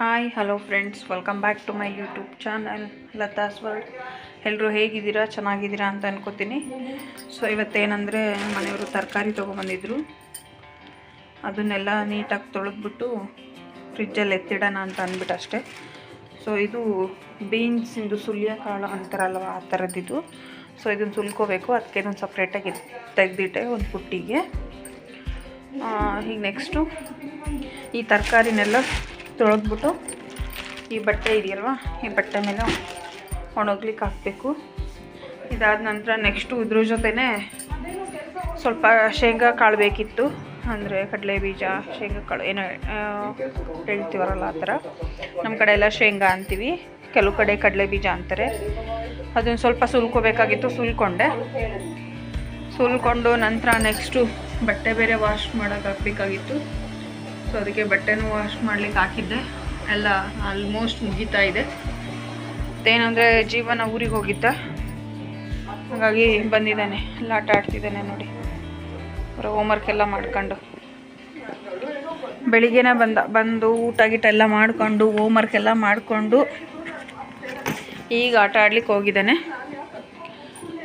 Hi hello friends welcome back to my YouTube channel Latha's world ಎಲ್ಲರೂ ಹೇಗಿದ್ದೀರಾ? ಚೆನ್ನಾಗಿದ್ದೀರಾ ಅಂತ ಅನ್ಕೋತೀನಿ. ಸೊ ಇವತ್ತೇನೆಂದರೆ ಮನೆಯವರು ತರಕಾರಿ ತೊಗೊಬಂದಿದ್ರು ಅದನ್ನೆಲ್ಲ ನೀಟಾಗಿ ತೊಳೆದ್ಬಿಟ್ಟು ಫ್ರಿಜ್ಜಲ್ಲಿ ಎತ್ತಿಡೋಣ ಅಂತ ಅಂದ್ಬಿಟ್ಟು ಅಷ್ಟೇ. ಸೊ ಇದು ಬೀನ್ಸಿಂದು ಕಾಳು ಅಂತಾರಲ್ವ, ಆ ಥರದ್ದಿದ್ದು ಸೊ ಇದನ್ನು ಸುಲ್ಕೋಬೇಕು. ಅದಕ್ಕೆ ಇದನ್ನು ಸಪ್ರೇಟಾಗಿ ತೆಗೆದಿಟ್ಟೆ ಒಂದು ಪುಟ್ಟಿಗೆ ಈಗ ನೆಕ್ಸ್ಟು ಈ ತರಕಾರಿನೆಲ್ಲ ತೊಳೆದ್ಬಿಟ್ಟು ಈ ಬಟ್ಟೆ ಇದೆಯಲ್ವ? ಈ ಬಟ್ಟೆ ಮೇಲೆ ಒಣಗ್ಲಿಕ್ಕೆ ಹಾಕಬೇಕು. ಇದಾದ ನಂತರ ನೆಕ್ಸ್ಟು ಇದ್ರ ಜೊತೆನೇ ಸ್ವಲ್ಪ ಶೇಂಗಾ ಕಾಳು ಬೇಕಿತ್ತು. ಅಂದರೆ ಕಡಲೆ ಬೀಜ, ಶೇಂಗಾ ಕಾಳು, ಏನೋ ಹೇಳ್ತೀವರಲ್ಲ ಆ ಥರ. ನಮ್ಮ ಕಡೆ ಎಲ್ಲ ಶೇಂಗಾ ಅಂತೀವಿ. ಕೆಲವು ಕಡೆ ಕಡಲೆ ಬೀಜ ಅಂತಾರೆ. ಅದನ್ನು ಸ್ವಲ್ಪ ಸುಲ್ಕೋಬೇಕಾಗಿತ್ತು, ಸುಲ್ಕೊಂಡೆ. ಸುಲ್ಕೊಂಡು ನಂತರ ನೆಕ್ಸ್ಟು ಬಟ್ಟೆ ಬೇರೆ ವಾಶ್ ಮಾಡೋಕೆ ಹಾಕಬೇಕಾಗಿತ್ತು. ಸೊ ಅದಕ್ಕೆ ಬಟ್ಟೆನೂ ವಾಶ್ ಮಾಡ್ಲಿಕ್ಕೆ ಹಾಕಿದ್ದೆ. ಎಲ್ಲ ಆಲ್ಮೋಸ್ಟ್ ಮುಗೀತಾ ಇದೆ. ಏನಂದರೆ ಜೀವನ ಊರಿಗೆ ಹೋಗಿದ್ದ. ಹಾಗಾಗಿ ಬಂದಿದ್ದಾನೆ. ಎಲ್ಲ ಆಟ ಆಡ್ತಿದ್ದಾನೆ ನೋಡಿ. ಅವರ ಹೋಮ್ವರ್ಕ್ ಎಲ್ಲ ಮಾಡ್ಕೊಂಡು. ಬೆಳಿಗ್ಗೆನೇ ಬಂದ, ಬಂದು ಊಟ ಗೀಟ ಎಲ್ಲ ಮಾಡಿಕೊಂಡು ಹೋಮ್ವರ್ಕ್ ಎಲ್ಲ ಮಾಡಿಕೊಂಡು ಈಗ ಆಟ ಆಡ್ಲಿಕ್ಕೆ ಹೋಗಿದ್ದಾನೆ.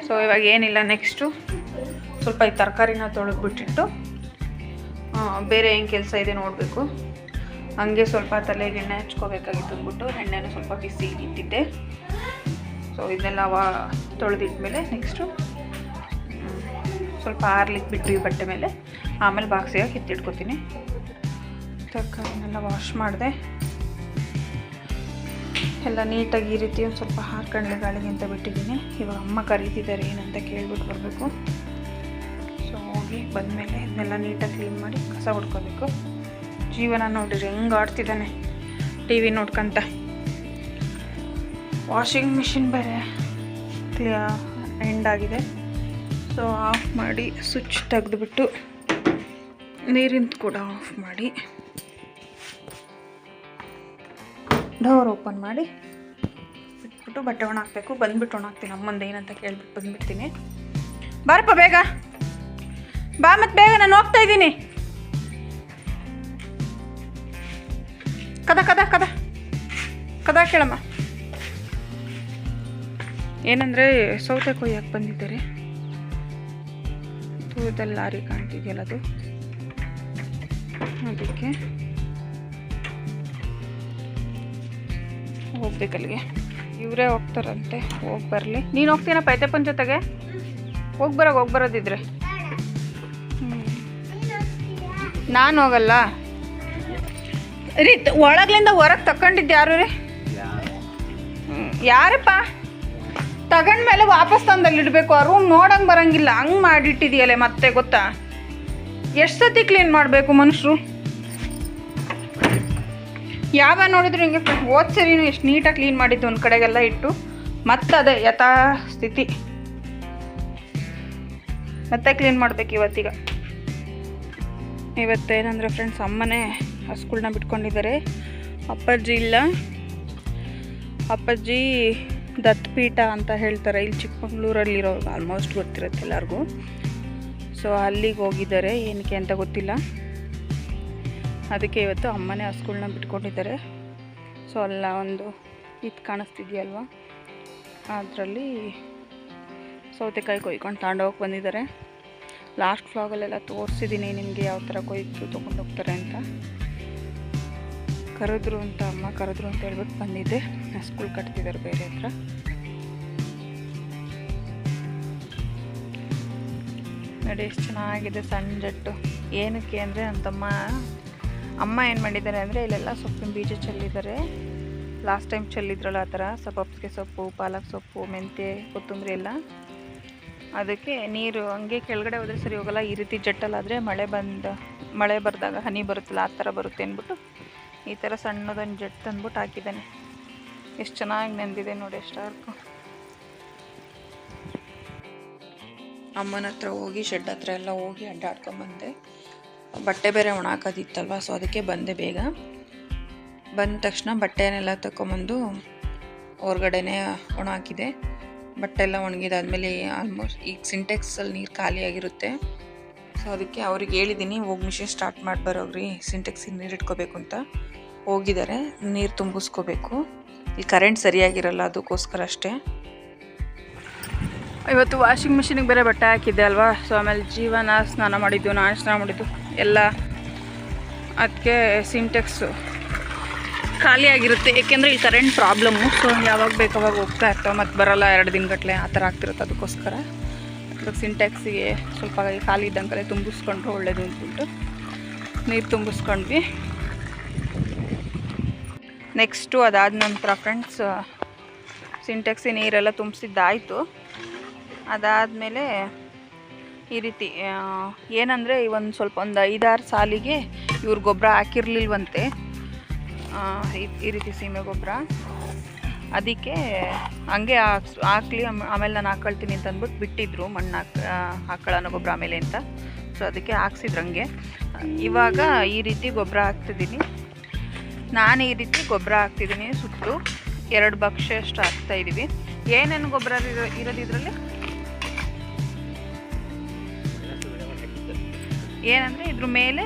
ಸೊ ಇವಾಗ ಏನಿಲ್ಲ ನೆಕ್ಸ್ಟು ಸ್ವಲ್ಪ ಈ ತರಕಾರಿನ ತೊಳೆದ್ಬಿಟ್ಟಿಟ್ಟು ಬೇರೆ ಏನು ಕೆಲಸ ಇದೆ ನೋಡಬೇಕು. ಹಂಗೆ ಸ್ವಲ್ಪ ತಲೆಗೆ ಎಣ್ಣೆ ಹಚ್ಕೋಬೇಕಾಗಿತ್ತು ಅಂದ್ಬಿಟ್ಟು ಎಣ್ಣೆನ ಸ್ವಲ್ಪ ಬಿಸಿ ಇಟ್ಟಿದ್ದೆ. ಸೊ ಇದನ್ನೆಲ್ಲ ವಾ ತೊಳೆದಿಟ್ಮೇಲೆ ನೆಕ್ಸ್ಟು ಸ್ವಲ್ಪ ಆರ್ಲಿಕ್ಕೆ ಬಿಟ್ಟು ಬಟ್ಟೆ ಮೇಲೆ. ಆಮೇಲೆ ಬಾಕ್ಸಿಗೆ ಕಿತ್ತಿಟ್ಕೋತೀನಿ. ತರಕಾರಿನೆಲ್ಲ ವಾಶ್ ಮಾಡಿದೆ. ಎಲ್ಲ ನೀಟಾಗಿ ಈ ರೀತಿ ಒಂದು ಸ್ವಲ್ಪ ಹಾಕೊಂಡೆ ಗಾಳಿಗೆ ಅಂತ ಬಿಟ್ಟಿದ್ದೀನಿ. ಇವಾಗ ಅಮ್ಮ ಕರೀತಿದ್ದಾರೆ ಏನಂತ ಕೇಳ್ಬಿಟ್ಟು ಬರಬೇಕು. ಹೋಗಿ ಬಂದಮೇಲೆ ಇದನ್ನೆಲ್ಲ ನೀಟಾಗಿ ಕ್ಲೀನ್ ಮಾಡಿ ಕಸ ಹೊಡ್ಕೋಬೇಕು ಜೀವನ ನೋಡಿರಿ, ಹೆಂಗೆ ಆಡ್ತಿದ್ದಾನೆ ಟಿ ವಿ ನೋಡ್ಕೊಂತ. ವಾಷಿಂಗ್ ಮಿಷಿನ್ ಬೇರೆ ಎಂಡ್ ಆಗಿದೆ. ಸೊ ಆಫ್ ಮಾಡಿ ಸ್ವಿಚ್ ತೆಗೆದುಬಿಟ್ಟು ನೀರಿಂದು ಕೂಡ ಆಫ್ ಮಾಡಿ. ಡೋರ್ ಓಪನ್ ಮಾಡಿ ಬಿಟ್ಬಿಟ್ಟು ಬಟ್ಟೆ ಒಣ ಹಾಕ್ಬೇಕು ಬಂದ್ಬಿಟ್ಟು ಒಣ ಹಾಕ್ತೀನಿ ಅಮ್ಮಂದು ಏನಂತ ಕೇಳ್ಬಿಟ್ಟು ಬಂದ್ಬಿಡ್ತೀನಿ. ಬಾರಪ್ಪ ಬೇಗ. ಬಾ ಮತ್ತೆ ಬೇಗ, ನಾನು ಹೋಗ್ತಾ ಇದ್ದೀನಿ. ಕದ ಕದ ಕದ. ಕದ ಕೇಳಮ್ಮ. ಏನಂದರೆ ಸೌತೆ ಕೊಯ್ಯಕ್ಕೆ ಬಂದಿದ್ದಾರೆ. ದೂರದಲ್ಲಿ ಲಾರಿ ಕಾಣ್ತಿದೆಯಲ್ಲ ಅದು? ಅದಕ್ಕೆ ಹೋಗ್ಬೇಕಲ್ಲಿಗೆ ಇವರೇ ಹೋಗ್ತಾರಂತೆ, ಹೋಗಿ ಬರಲಿ. ನೀನು ಹೋಗ್ತೀನ ಪೈತೆಪ್ಪನ ಜೊತೆಗೆ? ಹೋಗಿ ಬರೋ ಹೋಗಿ ನಾನು ಹೋಗಲ್ಲ. ರೀ ಒಳಗ್ಲಿಂದ ಹೊರಗೆ ತಕೊಂಡಿದ್ದು ಯಾರು ರೀ? ಯಾರಪ್ಪ? ತಗೊಂಡ್ಮೇಲೆ ವಾಪಸ್ ತಂದಲ್ಲಿ ಇಡಬೇಕು, ಆ ರೂಮ್ ನೋಡಂಗೆ ಬರಂಗಿಲ್ಲ. ಹಂಗೆ ಮಾಡಿಟ್ಟಿದೆಯಲ್ಲ ಮತ್ತೆ ಗೊತ್ತಾ? ಎಷ್ಟು ಸತಿ ಕ್ಲೀನ್ ಮಾಡಬೇಕು ಮನುಷ್ಯರು ಯಾವ ನೋಡಿದ್ರು ಹಿಂಗೆ ಹೋದ ಸರಿನೂ ಎಷ್ಟು ನೀಟಾಗಿ ಕ್ಲೀನ್ ಮಾಡಿದ್ದು ಒಂದು ಕಡೆಗೆಲ್ಲ ಇಟ್ಟು ಮತ್ತೆ ಅದೇ ಯಥಾ ಸ್ಥಿತಿ ಮತ್ತೆ ಕ್ಲೀನ್ ಮಾಡ್ಬೇಕು ಇವತ್ತೀಗ. ಇವತ್ತೇನಂದರೆ ಫ್ರೆಂಡ್ಸ್ ಅಮ್ಮನೇ ಹಸುಗಳನ್ನ ಬಿಟ್ಕೊಂಡಿದ್ದಾರೆ. ಅಪ್ಪಾಜಿ ಇಲ್ಲ. ಅಪ್ಪಾಜಿ ದತ್ತಪೀಠ ಅಂತ ಹೇಳ್ತಾರೆ. ಇಲ್ಲಿ ಚಿಕ್ಕಮಂಗ್ಳೂರಲ್ಲಿರೋ ಆಲ್ಮೋಸ್ಟ್ ಗೊತ್ತಿರುತ್ತೆ ಎಲ್ಲರಿಗೂ. ಸೊ ಅಲ್ಲಿಗೆ ಹೋಗಿದ್ದಾರೆ. ಏನಕ್ಕೆ ಅಂತ ಗೊತ್ತಿಲ್ಲ. ಅದಕ್ಕೆ ಇವತ್ತು ಅಮ್ಮನೇ ಹಸುಗಳನ್ನ ಬಿಟ್ಕೊಂಡಿದ್ದಾರೆ. ಸೊ ಅಲ್ಲ ಒಂದು ಇದು ಕಾಣಿಸ್ತಿದೆಯಲ್ವ? ಅದರಲ್ಲಿ ಸೌತೆಕಾಯಿ ಕೊಯ್ಕೊಂಡು ತಗೊಂಡೋಗಿ ಬಂದಿದ್ದಾರೆ. ಲಾಸ್ಟ್ ಫ್ಲಾಗಲ್ಲೆಲ್ಲ ತೋರಿಸಿದ್ದೀನಿ ನಿಮಗೆ ಯಾವ ಥರ ಕೊಯ್ದು ತೊಗೊಂಡು ಹೋಗ್ತಾರೆ ಅಂತ. ಕರೆದ್ರು ಅಂತ ಅಮ್ಮ, ಕರೆದ್ರು ಅಂತ ಹೇಳ್ಬಿಟ್ಟು ಬಂದಿದ್ದೆ. ಸ್ಕೂಲ್ ಕಟ್ತಿದ್ದಾರೆ ಬೇರೆ ಹತ್ರ. ನೋಡಿ, ಎಷ್ಟು ಚೆನ್ನಾಗಿದೆ ಸಣ್ಣ ಏನಕ್ಕೆ ಅಂದರೆ ನನ್ನ ತಮ್ಮ ಅಮ್ಮ ಏನು ಮಾಡಿದ್ದಾರೆ ಅಂದರೆ ಇಲ್ಲೆಲ್ಲ ಸೊಪ್ಪಿನ ಬೀಜ ಚೆಲ್ಲಿದ್ದಾರೆ. ಲಾಸ್ಟ್ ಟೈಮ್ ಚೆಲ್ಲಿದ್ರಲ್ಲ ಆ ಥರ ಸಬ್ಬಸಿಗೆ ಸೊಪ್ಪು, ಪಾಲಕ್ ಸೊಪ್ಪು, ಮೆಂತ್ಯ, ಕೊತ್ತಂಬರಿ ಎಲ್ಲ. ಅದಕ್ಕೆ ನೀರು ಹಂಗೆ ಕೆಳಗಡೆ ಹೋದರೆ ಸರಿ ಹೋಗಲ್ಲ. ಈ ರೀತಿ ಜಟ್ಟಲಾದರೆ ಮಳೆ ಬಂದ, ಮಳೆ ಬರೆದಾಗ ಹನಿ ಬರುತ್ತಲ್ಲ, ಆ ಥರ ಬರುತ್ತೆ ಅಂದ್ಬಿಟ್ಟು ಈ ಥರ ಸಣ್ಣದೊಂದು ಜಟ್ ತಂದ್ಬಿಟ್ಟು ಹಾಕಿದ್ದಾನೆ. ಎಷ್ಟು ಚೆನ್ನಾಗಿ ನೆಂದಿದೆ ನೋಡಿ ಎಷ್ಟಾರ್ಕು ಅಮ್ಮನ ಹತ್ರ ಹೋಗಿ, ಶೆಡ್ ಹತ್ರ ಎಲ್ಲ ಹೋಗಿ ಅಡ್ಡಾಡ್ಕೊಂಬಂದೆ ಬಟ್ಟೆ ಬೇರೆ ಒಣ ಹಾಕೋದಿತ್ತಲ್ವ ಸೊ ಅದಕ್ಕೆ ಬಂದೆ ಬೇಗ. ಬಂದ ತಕ್ಷಣ ಬಟ್ಟೆನೆಲ್ಲ ತಗೊಂಬಂದು ಹೊರ್ಗಡೆನೇ ಒಣ ಹಾಕಿದೆ ಬಟ್ಟೆ ಎಲ್ಲ ಒಣಗಿದಾದ್ಮೇಲೆ ಆಲ್ಮೋಸ್ಟ್ ಈಗ ಸಿಂಟೆಕ್ಸಲ್ಲಿ ನೀರು ಖಾಲಿಯಾಗಿರುತ್ತೆ ಸೊ ಅದಕ್ಕೆ ಅವ್ರಿಗೆ ಹೇಳಿದ್ದೀನಿ ಹೋಗಿ ಮಿಷಿನ್ ಸ್ಟಾರ್ಟ್ ಮಾಡಿ ಬರೋಗ್ರಿ ಸಿಂಟೆಕ್ಸಿಗೆ ನೀರು ಇಟ್ಕೋಬೇಕು ಅಂತ. ಹೋಗಿದ್ದಾರೆ ನೀರು ತುಂಬಿಸ್ಕೋಬೇಕು. ಈ ಕರೆಂಟ್ ಸರಿಯಾಗಿರಲ್ಲ, ಅದಕ್ಕೋಸ್ಕರ ಅಷ್ಟೇ. ಇವತ್ತು ವಾಷಿಂಗ್ ಮಿಷಿನಿಗೆ ಬೇರೆ ಬಟ್ಟೆ ಹಾಕಿದ್ದೆ ಅಲ್ವಾ? ಸೊ ಆಮೇಲೆ ಜೀವನ ಸ್ನಾನ ಮಾಡಿದ್ದು, ನಾನು ಸ್ನಾನ ಮಾಡಿದ್ದು, ಎಲ್ಲ. ಅದಕ್ಕೆ ಸಿಂಟೆಕ್ಸು ಖಾಲಿ ಆಗಿರುತ್ತೆ, ಏಕೆಂದರೆ ಇಲ್ಲಿ ಕರೆಂಟ್ ಪ್ರಾಬ್ಲಮ್ಮು ಸೊ ಯಾವಾಗ ಬೇಕು ಅವಾಗ ಹೋಗ್ತಾ ಇರ್ತಾವೆ, ಮತ್ತು ಬರಲ್ಲ ಎರಡು ದಿನಗಟ್ಟಲೆ ಆ ಥರ ಆಗ್ತಿರುತ್ತೆ ಅದಕ್ಕೋಸ್ಕರ. ಅದಕ್ಕೆ ಸಿಂಟ್ಯಾಕ್ಸಿಗೆ ಸ್ವಲ್ಪ ಖಾಲಿ ಇದ್ದಂಗೆ ತುಂಬಿಸ್ಕೊಂಡ್ರೆ ಒಳ್ಳೇದು ಅಂದ್ಬಿಟ್ಟು ನೀರು ತುಂಬಿಸ್ಕೊಂಡ್ವಿ. ನೆಕ್ಸ್ಟು ಅದಾದ ನಂತರ ಫ್ರೆಂಡ್ಸ್ ಸಿಂಟೆಕ್ಸಿ ನೀರೆಲ್ಲ ತುಂಬಿಸಿದ್ದಾಯಿತು. ಅದಾದಮೇಲೆ ಈ ರೀತಿ ಏನಂದರೆ ಒಂದು ಸ್ವಲ್ಪ ಒಂದು ಐದಾರು ಸಾಲಿಗೆ ಇವ್ರ ಗೊಬ್ಬರ ಹಾಕಿರ್ಲಿಲ್ವಂತೆ. ಈ- ರೀತಿ ಸೀಮೆ ಗೊಬ್ಬರ. ಅದಕ್ಕೆ ಹಂಗೆ ಹಾಕ್ಸ್, ಹಾಕ್ಲಿ ಆಮೇಲೆ ನಾನು ಹಾಕೊಳ್ತೀನಿ ಅಂತ ಅಂದ್ಬಿಟ್ಟು ಬಿಟ್ಟಿದ್ರು ಮಣ್ಣು ಹಾಕ್ ಹಾಕೊಳ್ಳೋಣ ಗೊಬ್ಬರ ಆಮೇಲೆ ಅಂತ. ಸೊ ಅದಕ್ಕೆ ಹಾಕ್ಸಿದ್ರು ಹಂಗೆ. ಇವಾಗ ಈ ರೀತಿ ಗೊಬ್ಬರ ಹಾಕ್ತಿದ್ದೀನಿ. ನಾನು ಈ ರೀತಿ ಗೊಬ್ಬರ ಹಾಕ್ತಿದ್ದೀನಿ ಸುಟ್ಟು. ಎರಡು ಬಕ್ಷ ಅಷ್ಟು ಹಾಕ್ತಾ ಇದ್ದೀವಿ ಏನೇನು ಗೊಬ್ಬರ ಇರೋದು ಇದರಲ್ಲಿ? ಏನಂದರೆ ಇದ್ರ ಮೇಲೆ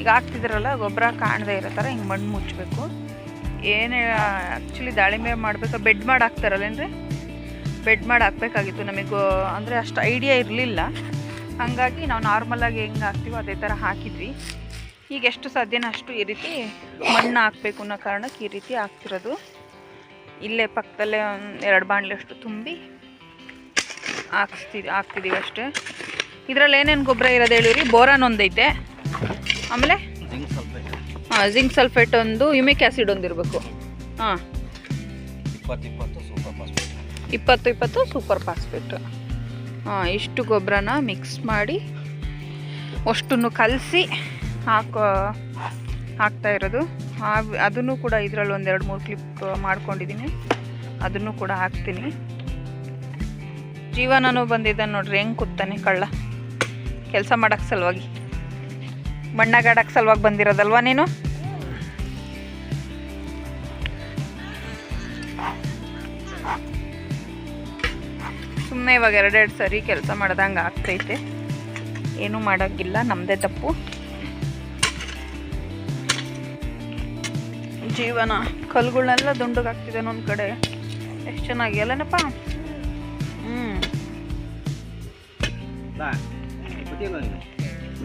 ಈಗ ಹಾಕ್ತಿದ್ರಲ್ಲ, ಗೊಬ್ಬರ ಕಾಣದೇ ಇರೋ ಥರ ಹಿಂಗೆ ಮಣ್ಣು ಮುಚ್ಚಬೇಕು ಏನೇ ಆ್ಯಕ್ಚುಲಿ ದಾಳಿಂಬೆ ಮಾಡಬೇಕು ಬೆಡ್ ಮಾಡಿ ಹಾಕ್ತಾರಲ್ಲೇನ್ರಿ ಬೆಡ್ ಮಾಡಿ ಹಾಕ್ಬೇಕಾಗಿತ್ತು ನಮಗೂ, ಅಂದರೆ ಅಷ್ಟು ಐಡಿಯಾ ಇರಲಿಲ್ಲ. ಹಾಗಾಗಿ ನಾವು ನಾರ್ಮಲಾಗಿ ಹೆಂಗೆ ಹಾಕ್ತೀವೋ ಅದೇ ಥರ ಹಾಕಿದ್ವಿ. ಈಗ ಎಷ್ಟು ಸಾಧ್ಯನೋ ಅಷ್ಟು ಈ ರೀತಿ ಮಣ್ಣು ಹಾಕಬೇಕು ಅನ್ನೋ ಕಾರಣಕ್ಕೆ ಈ ರೀತಿ ಹಾಕ್ತಿರೋದು. ಇಲ್ಲೇ ಪಕ್ಕದಲ್ಲೇ ಒಂದು ಎರಡು ಬಾಣಲೆಷ್ಟು ತುಂಬಿ ಹಾಕ್ಸ್ತಿ ಹಾಕ್ತಿದ್ದೀವಿ ಅಷ್ಟೇ. ಇದರಲ್ಲಿ ಏನೇನು ಗೊಬ್ಬರ ಇರೋದು ಹೇಳಿರಿ ಬೋರಾನ್ ಒಂದೈತೆ. ಆಮೇಲೆ? ಹಾಂ ಜಿಂಕ್ ಸಲ್ಫೇಟ್ ಒಂದು ಯುಮಿಕ್ ಆಸಿಡ್ ಒಂದು ಇರಬೇಕು. ಹಾಂ. ಇಪ್ಪತ್ತು ಇಪ್ಪತ್ತು ಸೂಪರ್ ಫಾಸ್ಫೇಟ್ ಹಾಂ ಇಷ್ಟು ಗೊಬ್ಬರನ ಮಿಕ್ಸ್ ಮಾಡಿ ಅಷ್ಟನ್ನು ಕಲಸಿ ಹಾಕೋ ಹಾಕ್ತಾ ಇರೋದು. ಅದನ್ನು ಕೂಡ ಇದರಲ್ಲಿ ಒಂದೆರಡು ಮೂರು ಕ್ಲಿಪ್ ಮಾಡ್ಕೊಂಡಿದ್ದೀನಿ ಅದನ್ನು ಕೂಡ ಹಾಕ್ತೀನಿ. ಜೀವನನೂ ಬಂದಿದ್ದಾನೆ ನೋಡ್ರಿ ಹೆಂಗೆ ಕೂತಾನೆ ಕಳ್ಳ. ಕೆಲಸ ಮಾಡೋಕ್ಕೆ ಸಲುವಾಗಿ. ಮಣ್ಣಾಗಾಡಕ್ಕೆ ಸಲುವಾಗಿ ಬಂದಿರೋದಲ್ವಾ ನೀನು? ಸುಮ್ಮನೆ ಇವಾಗ ಎರಡೆರಡು ಸರಿ ಕೆಲಸ ಮಾಡ್ದಂಗೆ ಆಗ್ತೈತೆ. ಏನೂ ಮಾಡೋಕ್ಕಿಲ್ಲ ನಮ್ಮದೇ ತಪ್ಪು. ಜೀವನ ಕಲ್ಗಳನ್ನೆಲ್ಲ ದುಂಡಗೆ ಒಂದು ಕಡೆ. ಎಷ್ಟು ಚೆನ್ನಾಗಿ, ಅಲ್ಲನಪ್ಪ? ಹ್ಞೂ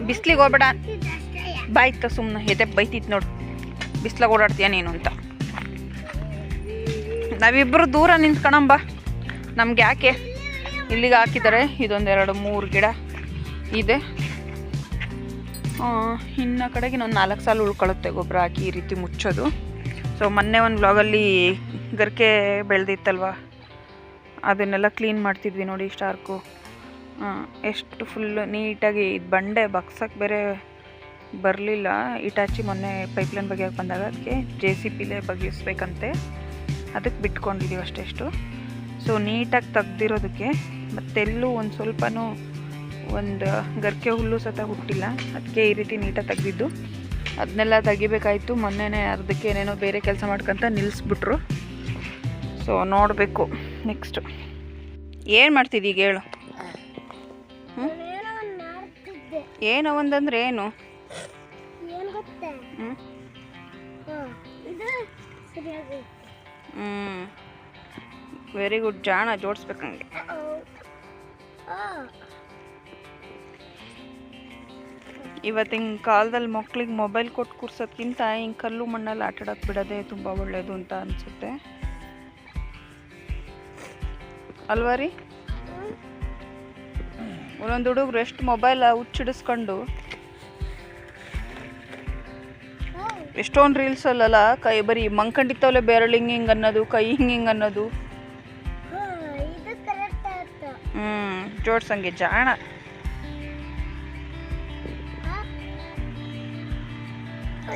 ಬಿಸ್ಲಿಗೆ ಹೋಗ್ಬೇಡ. ಬಾಯ್ತ ಸುಮ್ಮನೆ ಎದೆ ಬೈತಿತ್ತು ನೋಡು. ಬಿಸ್ಲಾಗ ಓಡಾಡ್ತೀಯ ನೀನು ಅಂತ. ನಾವಿಬ್ಬರು ದೂರ ನಿಂತ್ಕೊಣಂಬ. ನಮ್ಗೆ ಯಾಕೆ? ಇಲ್ಲಿಗೆ ಹಾಕಿದ್ದಾರೆ ಇದೊಂದೆರಡು ಮೂರು ಗಿಡ ಇದೆ. ಇನ್ನು ಕಡೆಗೆ ಇನ್ನೊಂದು ನಾಲ್ಕು ಸಾಲು ಉಳ್ಕೊಳ್ಳುತ್ತೆ ಗೊಬ್ಬರ ಹಾಕಿ ಈ ರೀತಿ ಮುಚ್ಚೋದು. ಸೊ ಮೊನ್ನೆ ಒಂದು ಬ್ಲಾಗಲ್ಲಿ ಗರಿಕೆ ಬೆಳೆದಿತ್ತಲ್ವ? ಅದನ್ನೆಲ್ಲ ಕ್ಲೀನ್ ಮಾಡ್ತಿದ್ವಿ ನೋಡಿ ಸ್ಟಾರ್ಕು ಎಷ್ಟು ಫುಲ್ ನೀಟಾಗಿ ಇದು ಬಂಡೆ ಬಗ್ಸಕ್ಕೆ ಬೇರೆ ಬರಲಿಲ್ಲ. ಇಟಾಚಿ ಮೊನ್ನೆ ಪೈಪ್ಲೈನ್ ಬಗೆಯಕ್ಕೆ ಬಂದಾಗ ಅದಕ್ಕೆ ಜೆ ಸಿ ಪಿಲೇ ಬಗೆಯಿಸ್ಬೇಕಂತೆ ಅದಕ್ಕೆ ಬಿಟ್ಕೊಂಡಿದ್ದೀವಿ ಅಷ್ಟೆಷ್ಟು ಸೊ ನೀಟಾಗಿ ತೆಗ್ದಿರೋದಕ್ಕೆ ಮತ್ತೆಲ್ಲೂ ಒಂದು ಸ್ವಲ್ಪನೂ ಒಂದು ಗರ್ಕೆ ಹುಲ್ಲು ಸತ ಹುಟ್ಟಿಲ್ಲ. ಅದಕ್ಕೆ ಈ ರೀತಿ ನೀಟಾಗಿ ತೆಗ್ದಿದ್ದು. ಅದನ್ನೆಲ್ಲ ತೆಗಿಬೇಕಾಯಿತು. ಮೊನ್ನೆನೇ ಅರ್ಧಕ್ಕೆ ಏನೇನೋ ಬೇರೆ ಕೆಲಸ ಮಾಡ್ಕೊಂತ ನಿಲ್ಲಿಸ್ಬಿಟ್ರು ಸೊ ನೋಡಬೇಕು. ನೆಕ್ಸ್ಟು ಏನು ಮಾಡ್ತಿದ್ದೀಗ ಹೇಳು? ಏನೋ ಒಂದಂದ್ರೆ ಏನು? ಹ್ಞೂ ವೆರಿ ಗುಡ್ ಜಾಣ ಜೋಡಿಸ್ಬೇಕಂಗೆ ಇವತ್ತಿನ ಕಾಲದಲ್ಲಿ ಮಕ್ಳಿಗೆ ಮೊಬೈಲ್ ಕೊಟ್ಟು ಕೂರ್ಸೋದ್ಕಿಂತ ಹಿಂಗೆ ಕಲ್ಲು ಮಣ್ಣಲ್ಲಿ ಆಟ ಆಡೋಕೆ ಬಿಡೋದೇ ತುಂಬ ಒಳ್ಳೆಯದು ಅಂತ ಅನಿಸುತ್ತೆ. ಅಲ್ವಾ ರೀ? ಒಂದೊಂದು ಹುಡುಗರು ಎಷ್ಟು ಮೊಬೈಲ್ ಹುಚ್ಚಿಡಿಸ್ಕೊಂಡು ಎಷ್ಟೊಂದು ರೀಲ್ಸಲ್ಲಲ್ಲ ಕೈ ಬರೀ ಮಂಕಂಡಿತ್ತವಲೆ ಬೆರಳು ಹಿಂಗೆ ಹಿಂಗೆ ಅನ್ನೋದು ಕೈ ಹಿಂಗೆ ಹಿಂಗೆ ಅನ್ನೋದು. ಹ್ಞೂ ಜೋಡ್ಸಂಗೆ ಜಾಣ.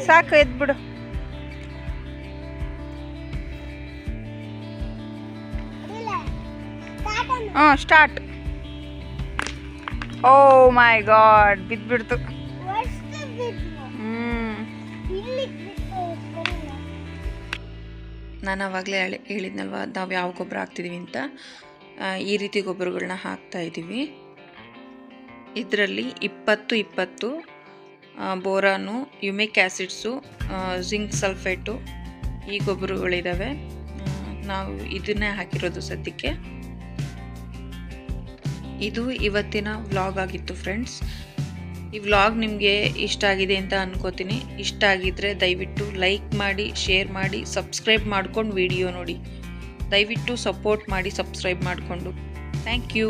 ಸಾಕು ಎದ್ಬಿಡು ಹಾಂ ಸ್ಟಾರ್ಟ್ ಓ ಮೈ ಗಾಡ್ ಬಿದ್ದುಬಿಡ್ತು. ನಾನು ಆವಾಗಲೇ ಹೇಳಿ, ಹೇಳಿದ್ನಲ್ವ, ನಾವು ಯಾವ ಗೊಬ್ಬರ ಹಾಕ್ತಿದ್ದೀವಿ ಅಂತ. ಈ ರೀತಿ ಗೊಬ್ಬರಗಳನ್ನ ಹಾಕ್ತಾ ಇದ್ದೀವಿ ಇದರಲ್ಲಿ ಇಪ್ಪತ್ತು ಇಪ್ಪತ್ತು boron, humic acids zinc sulphate ಈ ಗೊಬ್ಬರಗಳಿದ್ದಾವೆ ನಾವು ಇದನ್ನೇ ಹಾಕಿರೋದು ಸದ್ಯಕ್ಕೆ. ಇದು ಇವತ್ತಿನ ವ್ಲಾಗ್ ಆಗಿತ್ತು ಫ್ರೆಂಡ್ಸ್ ಈ ವ್ಲಾಗ್ ನಿಮಗೆ ಇಷ್ಟ ಆಗಿದೆ ಅಂತ ಅನ್ಕೋತೀನಿ. ಇಷ್ಟ ಆಗಿದ್ದರೆ ದಯವಿಟ್ಟು ಲೈಕ್ ಮಾಡಿ ಶೇರ್ ಮಾಡಿ ಸಬ್ಸ್ಕ್ರೈಬ್ ಮಾಡ್ಕೊಂಡು ವಿಡಿಯೋ ನೋಡಿ. ದಯವಿಟ್ಟು ಸಪೋರ್ಟ್ ಮಾಡಿ ಸಬ್ಸ್ಕ್ರೈಬ್ ಮಾಡಿಕೊಂಡು. Thank you